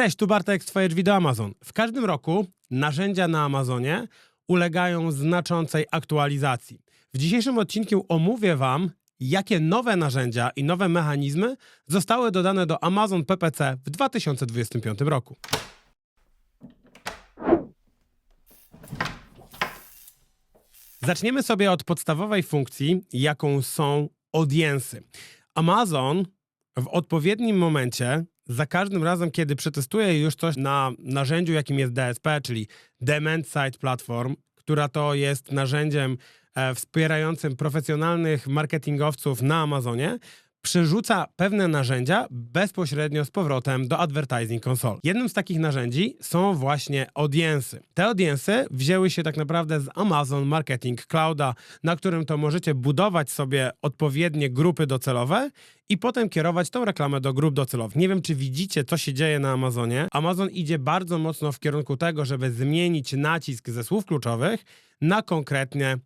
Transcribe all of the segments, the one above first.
Cześć, tu Bartek z Twoje drzwi do Amazon. W każdym roku narzędzia na Amazonie ulegają znaczącej aktualizacji. W dzisiejszym odcinku omówię Wam, jakie nowe narzędzia i nowe mechanizmy zostały dodane do Amazon PPC w 2025 roku. Zaczniemy sobie od podstawowej funkcji, jaką są audiensy. Amazon w odpowiednim momencie, za każdym razem, kiedy przetestuje już coś na narzędziu, jakim jest DSP, czyli Demand Side Platform, która to jest narzędziem e, wspierającym profesjonalnych marketingowców na Amazonie, przerzuca pewne narzędzia bezpośrednio z powrotem do Advertising Console. Jednym z takich narzędzi są właśnie audiensy. Te audiensy wzięły się tak naprawdę z Amazon Marketing Clouda, na którym to możecie budować sobie odpowiednie grupy docelowe i potem kierować tą reklamę do grup docelowych. Nie wiem, czy widzicie, co się dzieje na Amazonie. Amazon idzie bardzo mocno w kierunku tego, żeby zmienić nacisk ze słów kluczowych na konkretnie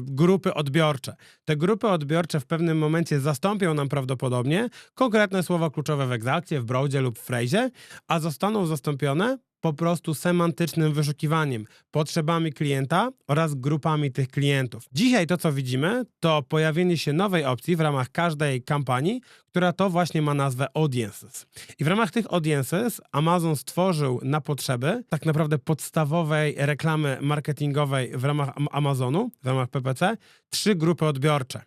grupy odbiorcze. Te grupy odbiorcze w pewnym momencie zastąpią nam prawdopodobnie konkretne słowa kluczowe w Exalcie, w Broadzie lub w Phrase'ie, a zostaną zastąpione po prostu semantycznym wyszukiwaniem, potrzebami klienta oraz grupami tych klientów. Dzisiaj to, co widzimy, to pojawienie się nowej opcji w ramach każdej kampanii, która to właśnie ma nazwę Audiences. I w ramach tych Audiences Amazon stworzył na potrzeby tak naprawdę podstawowej reklamy marketingowej w ramach Am- Amazonu, w ramach PPC, trzy grupy odbiorcze.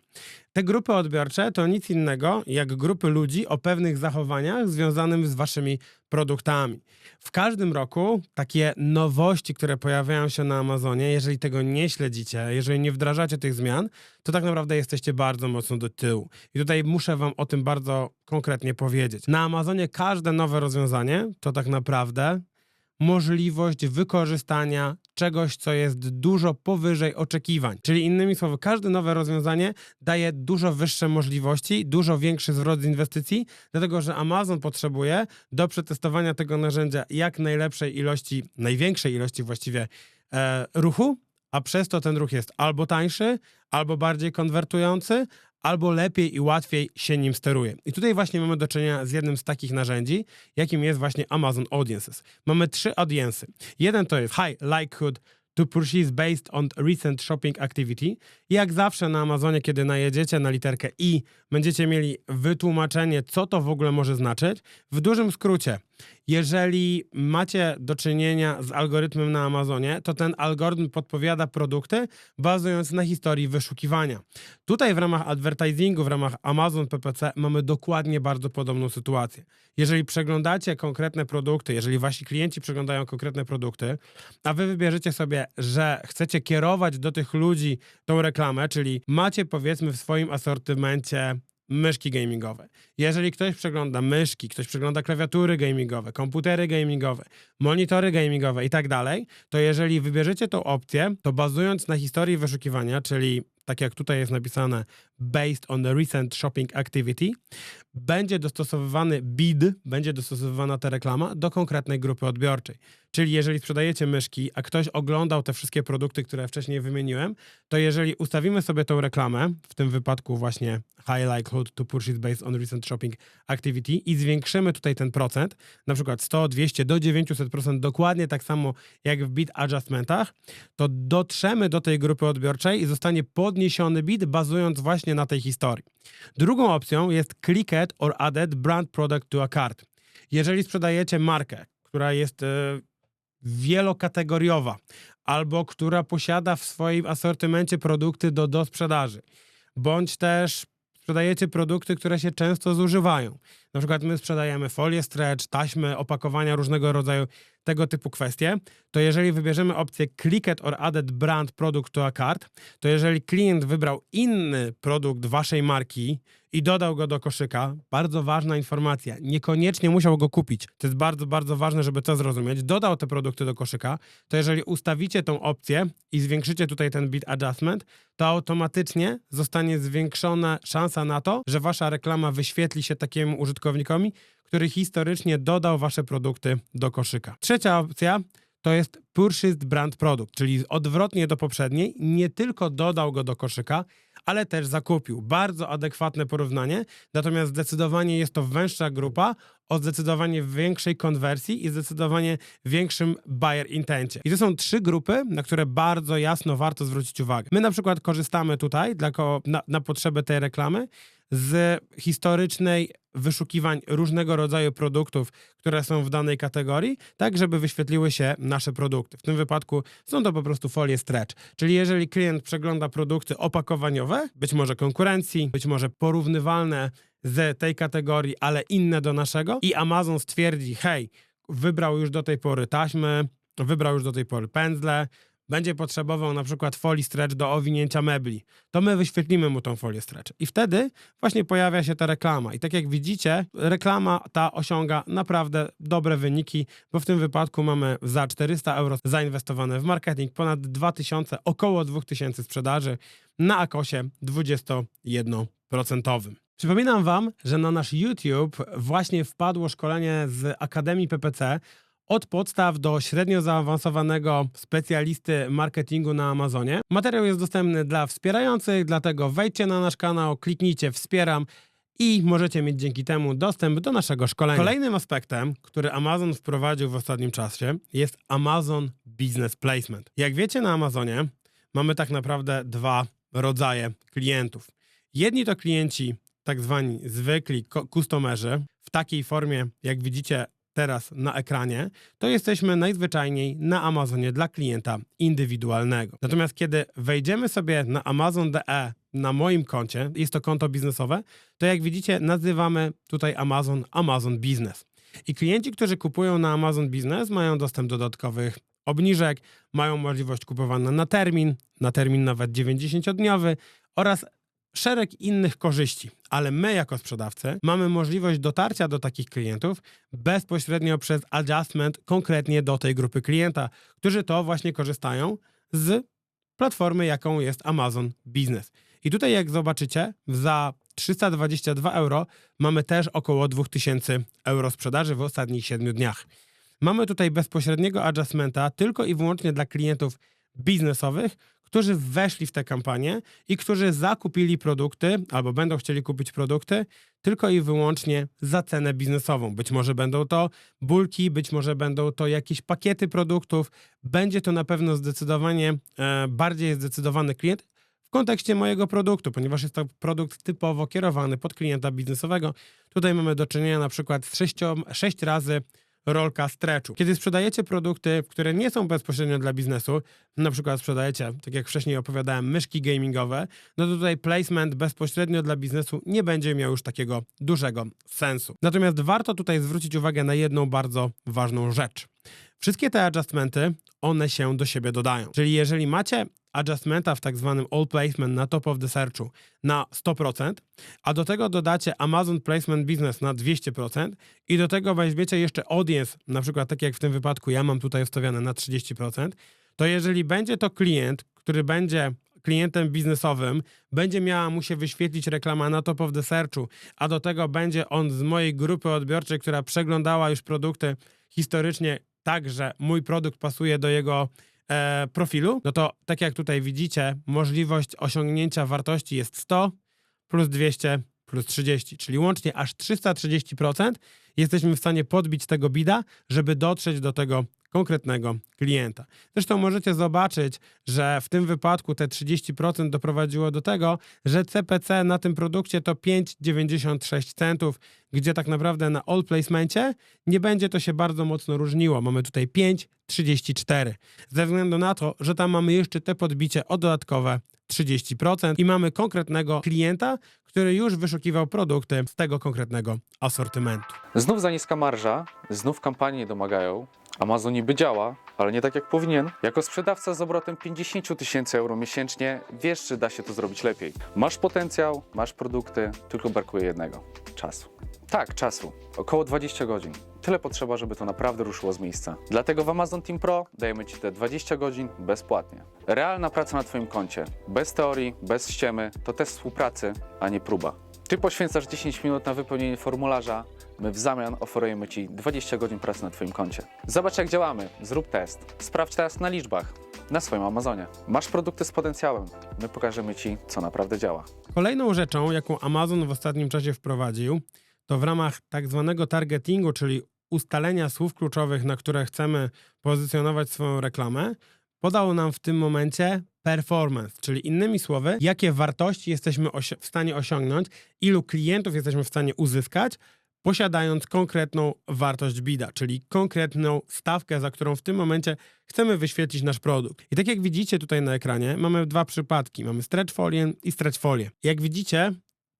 Te grupy odbiorcze to nic innego jak grupy ludzi o pewnych zachowaniach związanych z waszymi produktami. W każdym roku takie nowości, które pojawiają się na Amazonie, jeżeli tego nie śledzicie, jeżeli nie wdrażacie tych zmian, to tak naprawdę jesteście bardzo mocno do tyłu. I tutaj muszę wam o tym bardzo konkretnie powiedzieć. Na Amazonie każde nowe rozwiązanie to tak naprawdę możliwość wykorzystania czegoś, co jest dużo powyżej oczekiwań. Czyli innymi słowy, każde nowe rozwiązanie daje dużo wyższe możliwości, dużo większy zwrot z inwestycji, dlatego że Amazon potrzebuje do przetestowania tego narzędzia jak najlepszej ilości, największej ilości właściwie e, ruchu, a przez to ten ruch jest albo tańszy, albo bardziej konwertujący, albo lepiej i łatwiej się nim steruje. I tutaj właśnie mamy do czynienia z jednym z takich narzędzi, jakim jest właśnie Amazon Audiences. Mamy trzy audiensy. Jeden to jest High Likelihood to Purchase Based on Recent Shopping Activity. Jak zawsze na Amazonie, kiedy najedziecie na literkę I, będziecie mieli wytłumaczenie, co to w ogóle może znaczyć. W dużym skrócie, jeżeli macie do czynienia z algorytmem na Amazonie, to ten algorytm podpowiada produkty bazując na historii wyszukiwania. Tutaj w ramach advertisingu, w ramach Amazon PPC mamy dokładnie bardzo podobną sytuację. Jeżeli przeglądacie konkretne produkty, jeżeli wasi klienci przeglądają konkretne produkty, a wy wybierzecie sobie, że chcecie kierować do tych ludzi tą reklamę, czyli macie powiedzmy w swoim asortymencie myszki gamingowe. Jeżeli ktoś przegląda myszki, ktoś przegląda klawiatury gamingowe, komputery gamingowe, monitory gamingowe i tak dalej, to jeżeli wybierzecie tą opcję, to bazując na historii wyszukiwania, czyli tak jak tutaj jest napisane based on recent shopping activity, będzie dostosowywany bid, będzie dostosowywana ta reklama do konkretnej grupy odbiorczej. Czyli jeżeli sprzedajecie myszki, a ktoś oglądał te wszystkie produkty, które wcześniej wymieniłem, to jeżeli ustawimy sobie tą reklamę, w tym wypadku właśnie high likelihood to purchase based on recent shopping activity i zwiększymy tutaj ten procent, na przykład 100, 200 do 900%, dokładnie tak samo jak w bid adjustmentach, to dotrzemy do tej grupy odbiorczej i zostanie podniesiony bid bazując właśnie na tej historii. Drugą opcją jest clicked or added brand product to a cart. Jeżeli sprzedajecie markę, która jest e, wielokategoriowa albo która posiada w swoim asortymencie produkty do, do sprzedaży, bądź też sprzedajecie produkty, które się często zużywają. Na przykład my sprzedajemy folię stretch, taśmy, opakowania różnego rodzaju, tego typu kwestie, to jeżeli wybierzemy opcję Clicked or Added Brand Product to a Cart, to jeżeli klient wybrał inny produkt waszej marki i dodał go do koszyka, bardzo ważna informacja, niekoniecznie musiał go kupić. To jest bardzo, bardzo ważne, żeby to zrozumieć. Dodał te produkty do koszyka, to jeżeli ustawicie tą opcję i zwiększycie tutaj ten bit adjustment, to automatycznie zostanie zwiększona szansa na to, że wasza reklama wyświetli się takiemu użytkownikowi, który historycznie dodał wasze produkty do koszyka. Trzecia opcja to jest Purchased Brand Product, czyli odwrotnie do poprzedniej, nie tylko dodał go do koszyka, ale też zakupił. Bardzo adekwatne porównanie, natomiast zdecydowanie jest to węższa grupa o zdecydowanie większej konwersji i zdecydowanie większym buyer intencie. I to są trzy grupy, na które bardzo jasno warto zwrócić uwagę. My na przykład korzystamy tutaj dla, na, na potrzeby tej reklamy z historycznej wyszukiwań różnego rodzaju produktów, które są w danej kategorii, tak żeby wyświetliły się nasze produkty. W tym wypadku są to po prostu folie stretch. Czyli jeżeli klient przegląda produkty opakowaniowe, być może konkurencji, być może porównywalne z tej kategorii, ale inne do naszego i Amazon stwierdzi, hej, wybrał już do tej pory taśmy, wybrał już do tej pory pędzle, będzie potrzebował na przykład folii stretch do owinięcia mebli, to my wyświetlimy mu tą folię stretch. I wtedy właśnie pojawia się ta reklama. I tak jak widzicie, reklama ta osiąga naprawdę dobre wyniki, bo w tym wypadku mamy za 400 euro zainwestowane w marketing, ponad 2000, około 2000 sprzedaży na Akosie 21%. Przypominam Wam, że na nasz YouTube właśnie wpadło szkolenie z Akademii PPC od podstaw do średnio zaawansowanego specjalisty marketingu na Amazonie. Materiał jest dostępny dla wspierających, dlatego wejdźcie na nasz kanał, kliknijcie wspieram i możecie mieć dzięki temu dostęp do naszego szkolenia. Kolejnym aspektem, który Amazon wprowadził w ostatnim czasie jest Amazon Business Placement. Jak wiecie na Amazonie mamy tak naprawdę dwa rodzaje klientów. Jedni to klienci tak zwani zwykli customerzy w takiej formie, jak widzicie teraz na ekranie, to jesteśmy najzwyczajniej na Amazonie dla klienta indywidualnego. Natomiast kiedy wejdziemy sobie na amazon.de na moim koncie, jest to konto biznesowe, to jak widzicie nazywamy tutaj Amazon Amazon Business. I klienci, którzy kupują na Amazon Business mają dostęp do dodatkowych obniżek, mają możliwość kupowania na termin, na termin nawet 90-dniowy oraz szereg innych korzyści, ale my jako sprzedawcy mamy możliwość dotarcia do takich klientów bezpośrednio przez adjustment konkretnie do tej grupy klienta, którzy to właśnie korzystają z platformy, jaką jest Amazon Business. I tutaj jak zobaczycie, za 322 euro mamy też około 2000 euro sprzedaży w ostatnich 7 dniach. Mamy tutaj bezpośredniego adjustmenta tylko i wyłącznie dla klientów biznesowych, którzy weszli w tę kampanię i którzy zakupili produkty albo będą chcieli kupić produkty tylko i wyłącznie za cenę biznesową. Być może będą to bulki, być może będą to jakieś pakiety produktów. Będzie to na pewno zdecydowanie e, bardziej zdecydowany klient w kontekście mojego produktu, ponieważ jest to produkt typowo kierowany pod klienta biznesowego. Tutaj mamy do czynienia na przykład z sześcią, sześć razy rolka stretchu. Kiedy sprzedajecie produkty, które nie są bezpośrednio dla biznesu, na przykład sprzedajecie, tak jak wcześniej opowiadałem, myszki gamingowe, no to tutaj placement bezpośrednio dla biznesu nie będzie miał już takiego dużego sensu. Natomiast warto tutaj zwrócić uwagę na jedną bardzo ważną rzecz. Wszystkie te adjustmenty, one się do siebie dodają. Czyli jeżeli macie adjustmenta w tak zwanym all placement na top of the searchu na 100%, a do tego dodacie Amazon Placement Business na 200% i do tego weźmiecie jeszcze audience, na przykład tak jak w tym wypadku ja mam tutaj ustawione na 30%, to jeżeli będzie to klient, który będzie klientem biznesowym, będzie miała mu się wyświetlić reklama na top of the searchu, a do tego będzie on z mojej grupy odbiorczej, która przeglądała już produkty historycznie tak, że mój produkt pasuje do jego e, profilu, no to tak jak tutaj widzicie, możliwość osiągnięcia wartości jest 100 plus 200 plus 30, czyli łącznie aż 330% jesteśmy w stanie podbić tego bida, żeby dotrzeć do tego konkretnego klienta. Zresztą możecie zobaczyć, że w tym wypadku te 30% doprowadziło do tego, że CPC na tym produkcie to 5,96 centów, gdzie tak naprawdę na all placemencie nie będzie to się bardzo mocno różniło. Mamy tutaj 5,34. Ze względu na to, że tam mamy jeszcze te podbicie o dodatkowe 30% i mamy konkretnego klienta, który już wyszukiwał produkty z tego konkretnego asortymentu. Znów za niska marża, znów kampanie nie domagają. Amazon niby działa, ale nie tak jak powinien. Jako sprzedawca z obrotem 50 000 tysięcy euro miesięcznie wiesz, czy da się to zrobić lepiej. Masz potencjał, masz produkty, tylko brakuje jednego czasu. Tak, czasu. Około 20 godzin. Tyle potrzeba, żeby to naprawdę ruszyło z miejsca. Dlatego w Amazon Team Pro dajemy Ci te 20 godzin bezpłatnie. Realna praca na Twoim koncie. Bez teorii, bez ściemy. To test współpracy, a nie próba. Ty poświęcasz 10 minut na wypełnienie formularza, my w zamian oferujemy Ci 20 godzin pracy na Twoim koncie. Zobacz jak działamy, zrób test, sprawdź teraz na liczbach, na swoim Amazonie. Masz produkty z potencjałem, my pokażemy Ci, co naprawdę działa. Kolejną rzeczą, jaką Amazon w ostatnim czasie wprowadził, to w ramach tak zwanego targetingu, czyli ustalenia słów kluczowych, na które chcemy pozycjonować swoją reklamę, podał nam w tym momencie performance, czyli innymi słowy, jakie wartości jesteśmy w stanie osiągnąć, ilu klientów jesteśmy w stanie uzyskać, posiadając konkretną wartość bida, czyli konkretną stawkę, za którą w tym momencie chcemy wyświetlić nasz produkt. I tak jak widzicie tutaj na ekranie, mamy dwa przypadki. Mamy stretch folię i stretch folię. Jak widzicie,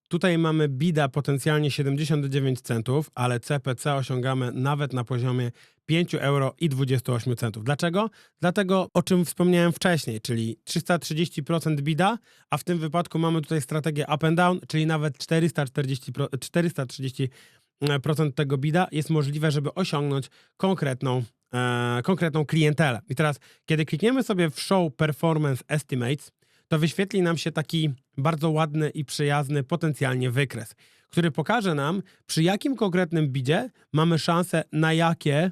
tutaj mamy bida potencjalnie 79 centów, ale CPC osiągamy nawet na poziomie 5 euro i 28 centów. Dlaczego? Dlatego, o czym wspomniałem wcześniej, czyli 330% bida, a w tym wypadku mamy tutaj strategię up and down, czyli nawet 440, pro- 430% tego bida jest możliwe, żeby osiągnąć konkretną, e, konkretną klientelę. I teraz, kiedy klikniemy sobie w Show Performance Estimates, to wyświetli nam się taki bardzo ładny i przyjazny potencjalnie wykres, który pokaże nam, przy jakim konkretnym bidzie mamy szansę na jakie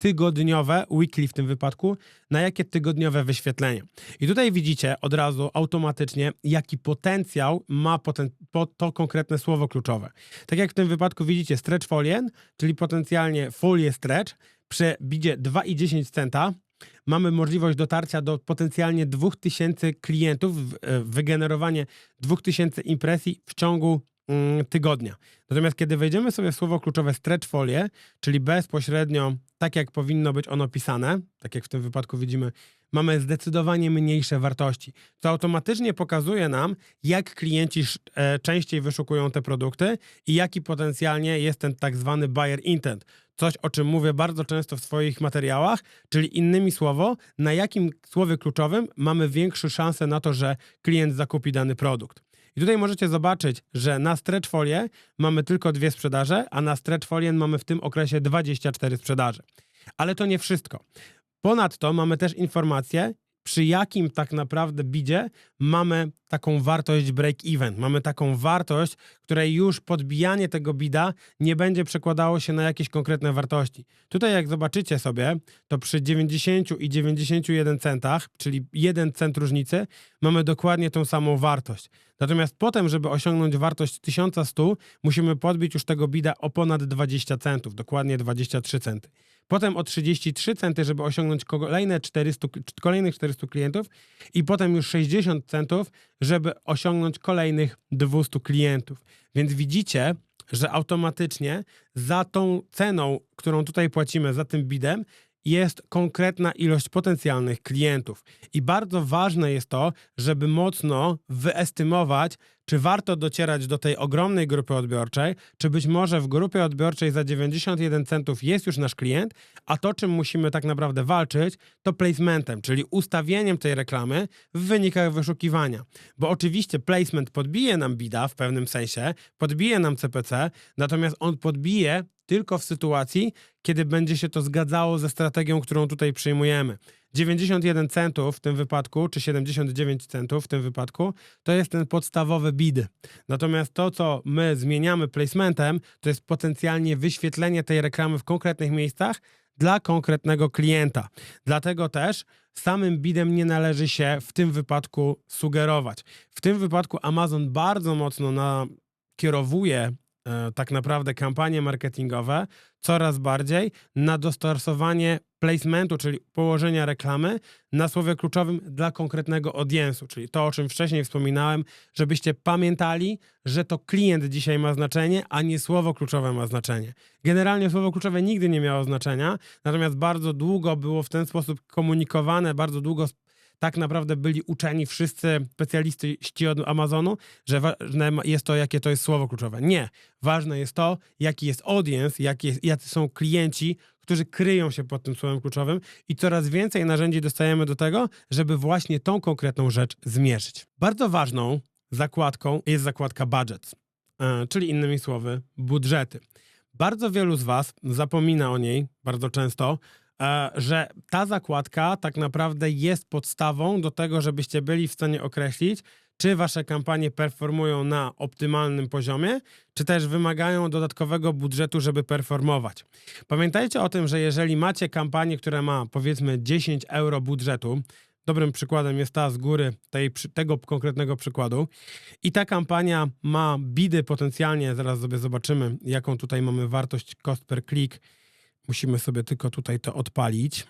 tygodniowe, weekly w tym wypadku, na jakie tygodniowe wyświetlenie. I tutaj widzicie od razu automatycznie, jaki potencjał ma poten- po to konkretne słowo kluczowe. Tak jak w tym wypadku widzicie stretch folien, czyli potencjalnie folię stretch, przy bidzie 2,10 centa mamy możliwość dotarcia do potencjalnie 2000 klientów, e, wygenerowanie 2000 impresji w ciągu tygodnia. Natomiast kiedy wejdziemy sobie w słowo kluczowe stretch folie, czyli bezpośrednio tak jak powinno być ono pisane, tak jak w tym wypadku widzimy, mamy zdecydowanie mniejsze wartości, co automatycznie pokazuje nam, jak klienci e, częściej wyszukują te produkty i jaki potencjalnie jest ten tak zwany buyer intent. Coś, o czym mówię bardzo często w swoich materiałach, czyli innymi słowo, na jakim słowie kluczowym mamy większe szanse na to, że klient zakupi dany produkt. I tutaj możecie zobaczyć, że na stretch folie mamy tylko dwie sprzedaże, a na stretch folien mamy w tym okresie 24 sprzedaże. Ale to nie wszystko. Ponadto mamy też informację, przy jakim tak naprawdę bidzie mamy taką wartość break-even. Mamy taką wartość, której już podbijanie tego bida nie będzie przekładało się na jakieś konkretne wartości. Tutaj jak zobaczycie sobie, to przy 90 i 91 centach, czyli 1 cent różnicy, mamy dokładnie tą samą wartość. Natomiast potem, żeby osiągnąć wartość 1100, musimy podbić już tego bida o ponad 20 centów, dokładnie 23 centy. Potem o 33 centy, żeby osiągnąć kolejne 400, kolejnych 400 klientów i potem już 60 centów, żeby osiągnąć kolejnych 200 klientów. Więc widzicie, że automatycznie za tą ceną, którą tutaj płacimy, za tym bidem, jest konkretna ilość potencjalnych klientów. I bardzo ważne jest to, żeby mocno wyestymować, czy warto docierać do tej ogromnej grupy odbiorczej, czy być może w grupie odbiorczej za 91 centów jest już nasz klient, a to, czym musimy tak naprawdę walczyć, to placementem, czyli ustawieniem tej reklamy w wynikach wyszukiwania. Bo oczywiście placement podbije nam bida w pewnym sensie, podbije nam CPC, natomiast on podbije tylko w sytuacji, kiedy będzie się to zgadzało ze strategią, którą tutaj przyjmujemy. 91 centów w tym wypadku, czy 79 centów w tym wypadku, to jest ten podstawowy bid. Natomiast to, co my zmieniamy placementem, to jest potencjalnie wyświetlenie tej reklamy w konkretnych miejscach dla konkretnego klienta. Dlatego też samym bidem nie należy się w tym wypadku sugerować. W tym wypadku Amazon bardzo mocno nakierowuje tak naprawdę kampanie marketingowe coraz bardziej na dostosowanie placementu, czyli położenia reklamy na słowie kluczowym dla konkretnego audiensu, czyli to, o czym wcześniej wspominałem, żebyście pamiętali, że to klient dzisiaj ma znaczenie, a nie słowo kluczowe ma znaczenie. Generalnie słowo kluczowe nigdy nie miało znaczenia, natomiast bardzo długo było w ten sposób komunikowane, bardzo długo tak naprawdę byli uczeni wszyscy specjaliści od Amazonu, że ważne jest to, jakie to jest słowo kluczowe. Nie. Ważne jest to, jaki jest audience, jaki jest, jacy są klienci, którzy kryją się pod tym słowem kluczowym i coraz więcej narzędzi dostajemy do tego, żeby właśnie tą konkretną rzecz zmierzyć. Bardzo ważną zakładką jest zakładka budget, e, czyli innymi słowy budżety. Bardzo wielu z Was zapomina o niej bardzo często, że ta zakładka tak naprawdę jest podstawą do tego, żebyście byli w stanie określić, czy wasze kampanie performują na optymalnym poziomie, czy też wymagają dodatkowego budżetu, żeby performować. Pamiętajcie o tym, że jeżeli macie kampanię, która ma powiedzmy 10 euro budżetu, dobrym przykładem jest ta z góry tej, tego konkretnego przykładu, i ta kampania ma bidy potencjalnie, zaraz sobie zobaczymy, jaką tutaj mamy wartość cost per click. Musimy sobie tylko tutaj to odpalić.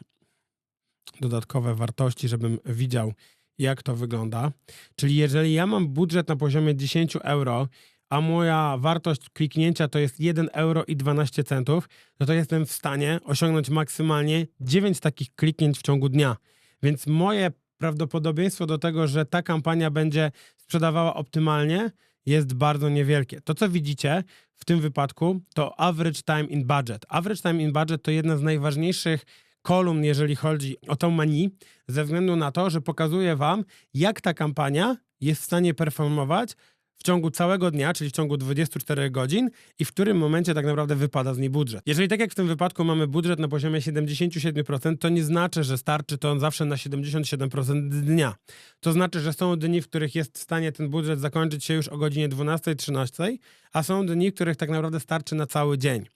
Dodatkowe wartości, żebym widział, jak to wygląda. Czyli jeżeli ja mam budżet na poziomie 10 euro, a moja wartość kliknięcia to jest 1 euro i 12 centów, no to jestem w stanie osiągnąć maksymalnie 9 takich kliknięć w ciągu dnia. Więc moje prawdopodobieństwo do tego, że ta kampania będzie sprzedawała optymalnie, jest bardzo niewielkie. To, co widzicie w tym wypadku, to average time in budget. Average time in budget to jedna z najważniejszych kolumn, jeżeli chodzi o tą menu, ze względu na to, że pokazuje wam, jak ta kampania jest w stanie performować w ciągu całego dnia, czyli w ciągu 24 godzin i w którym momencie tak naprawdę wypada z niej budżet. Jeżeli tak jak w tym wypadku mamy budżet na poziomie 77%, to nie znaczy, że starczy to zawsze na 77% dnia. To znaczy, że są dni, w których jest w stanie ten budżet zakończyć się już o godzinie 12-13, a są dni, w których tak naprawdę starczy na cały dzień.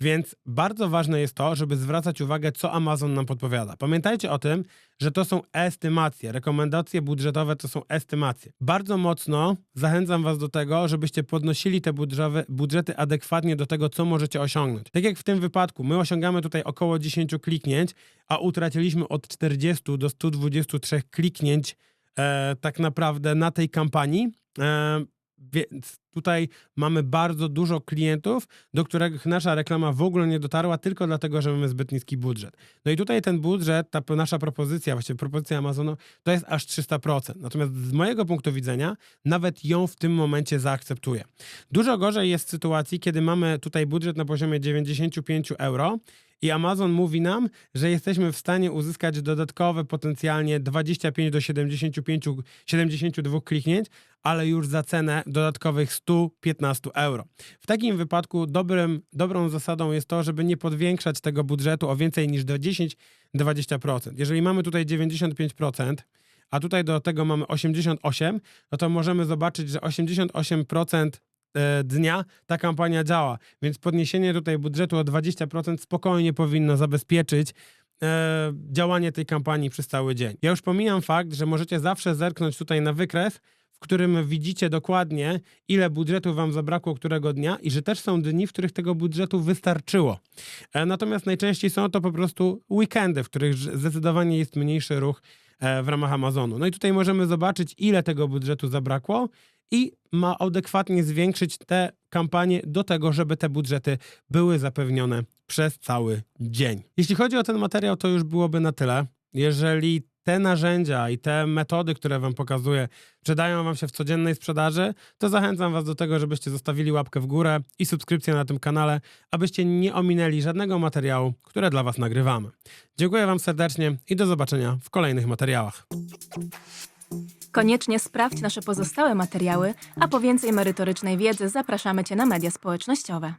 Więc bardzo ważne jest to, żeby zwracać uwagę, co Amazon nam podpowiada. Pamiętajcie o tym, że to są estymacje. Rekomendacje budżetowe to są estymacje. Bardzo mocno zachęcam Was do tego, żebyście podnosili te budżowe, budżety adekwatnie do tego, co możecie osiągnąć. Tak jak w tym wypadku, my osiągamy tutaj około 10 kliknięć, a utraciliśmy od 40 do 123 kliknięć e, tak naprawdę na tej kampanii. E, więc tutaj mamy bardzo dużo klientów, do których nasza reklama w ogóle nie dotarła, tylko dlatego, że mamy zbyt niski budżet. No i tutaj ten budżet, ta nasza propozycja, właściwie propozycja Amazonu, to jest aż 300%. Natomiast z mojego punktu widzenia, nawet ją w tym momencie zaakceptuję. Dużo gorzej jest w sytuacji, kiedy mamy tutaj budżet na poziomie 95 euro i Amazon mówi nam, że jesteśmy w stanie uzyskać dodatkowe potencjalnie 25 do 75, 72 kliknięć, ale już za cenę dodatkowych 115 euro. W takim wypadku dobrym, dobrą zasadą jest to, żeby nie podwiększać tego budżetu o więcej niż do 10-20%. Jeżeli mamy tutaj 95%, a tutaj do tego mamy 88, no to możemy zobaczyć, że 88% e, dnia ta kampania działa, więc podniesienie tutaj budżetu o 20% spokojnie powinno zabezpieczyć e, działanie tej kampanii przez cały dzień. Ja już pomijam fakt, że możecie zawsze zerknąć tutaj na wykres, w którym widzicie dokładnie, ile budżetu wam zabrakło którego dnia i że też są dni, w których tego budżetu wystarczyło. E, Natomiast najczęściej są to po prostu weekendy, w których zdecydowanie jest mniejszy ruch e, w ramach Amazonu. No i tutaj możemy zobaczyć, ile tego budżetu zabrakło i ma adekwatnie zwiększyć te kampanie do tego, żeby te budżety były zapewnione przez cały dzień. Jeśli chodzi o ten materiał, to już byłoby na tyle. Jeżeli te narzędzia i te metody, które Wam pokazuję, przydają Wam się w codziennej sprzedaży, to zachęcam Was do tego, żebyście zostawili łapkę w górę i subskrypcję na tym kanale, abyście nie ominęli żadnego materiału, które dla Was nagrywamy. Dziękuję Wam serdecznie i do zobaczenia w kolejnych materiałach. Koniecznie sprawdź nasze pozostałe materiały, a po więcej merytorycznej wiedzy zapraszamy Cię na media społecznościowe.